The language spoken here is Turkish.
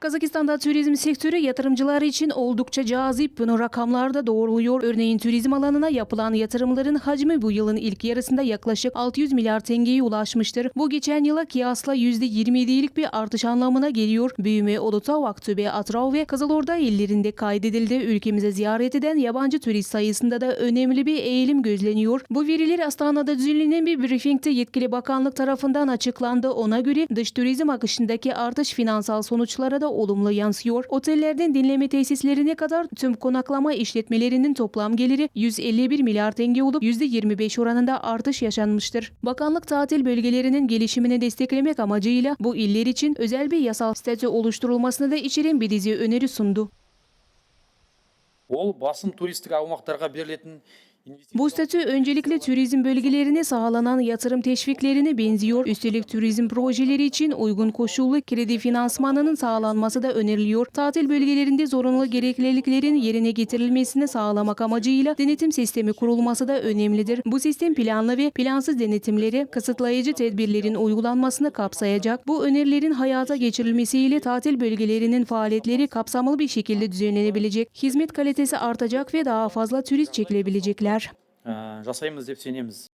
Kazakistan'da turizm sektörü yatırımcılar için oldukça cazip. Bunu rakamlar da doğruluyor. Örneğin turizm alanına yapılan yatırımların hacmi bu yılın ilk yarısında yaklaşık 600 milyar tengeye ulaşmıştır. Bu geçen yıla kıyasla %27'lik bir artış anlamına geliyor. Büyüme Ulutav, Aktöbe, Atrau ve Kızılorda illerinde kaydedildi. Ülkemize ziyaret eden yabancı turist sayısında da önemli bir eğilim gözleniyor. Bu veriler Astana'da düzenlenen bir briefingde yetkili bakanlık tarafından açıklandı. Ona göre dış turizm akışındaki artış finansal sonuçlara da olumlu yansıyor. Otellerden dinleme tesislerine kadar tüm konaklama işletmelerinin toplam geliri 151 milyar tenge olup %25 oranında artış yaşanmıştır. Bakanlık tatil bölgelerinin gelişimini desteklemek amacıyla bu iller için özel bir yasal statü oluşturulmasını da içeren bir dizi öneri sundu. ол басым туристік аумақтарға берілетін инвестиция bu statü öncelikle turizm bölgelerine sağlanan yatırım teşviklerine benziyor. Üstelik turizm projeleri için uygun koşullu kredi finansmanının sağlanması da öneriliyor. Tatil bölgelerinde zorunlu gerekliliklerin yerine getirilmesini sağlamak amacıyla denetim sistemi kurulması da önemlidir. Bu sistem planlı ve plansız denetimleri, kısıtlayıcı tedbirlerin uygulanmasını kapsayacak. Bu önerilerin hayata geçirilmesiyle tatil bölgelerinin faaliyetleri kapsamlı bir şekilde düzenlenebilecek. Hizmet kalitesi artacak ve daha fazla turist çekilebilecekler. Жасаймыз деп сенеміз.